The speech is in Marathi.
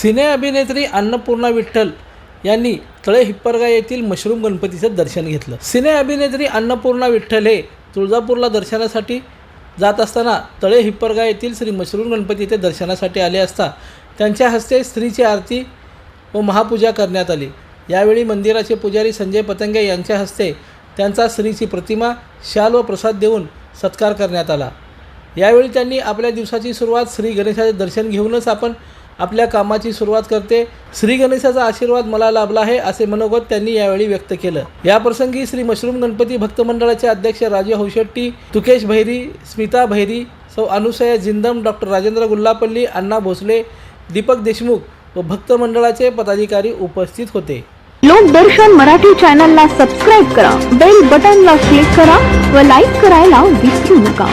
सिने अभिनेत्री अन्नपूर्णा विठ्ठल यांनी तळे हिप्परगा येथील मशरूम गणपतीचं दर्शन घेतलं. सिने अभिनेत्री अन्नपूर्णा विठ्ठल हे तुळजापूरला दर्शनासाठी जात असताना तळे हिप्परगा येथील श्री मशरूम गणपती दर्शनासाठी आले असता त्यांच्या हस्ते स्त्रीची आरती व महापूजा करण्यात आली. यावेळी मंदिराचे पुजारी संजय पतंगे यांच्या हस्ते त्यांचा स्त्रीची प्रतिमा शाल व प्रसाद देऊन सत्कार करण्यात आला. यावेळी त्यांनी आपल्या दिवसाची सुरुवात श्री गणेशाचे दर्शन घेऊनच आपण आपल्या कामाची सुरुवात करते. श्री गणेशाचा आशीर्वाद मला लाभला आहे असे मनोगत त्यांनी यावेळी व्यक्त केलं. याप्रसंगी श्री मशरूम गणपती भक्त मंडळाचे अध्यक्ष राजू हौशेट्टी तुकेश भैरी स्मिता भैरी सौ अनुसया जिंदम डॉक्टर राजेंद्र गुल्लापल्ली अण्णा भोसले दीपक देशमुख व भक्त मंडळाचे पदाधिकारी उपस्थित होते. लोकदर्शन मराठी चॅनलला सबस्क्राईब करा बेल बटनला क्लिक करा व लाईक करायला विसरू नका.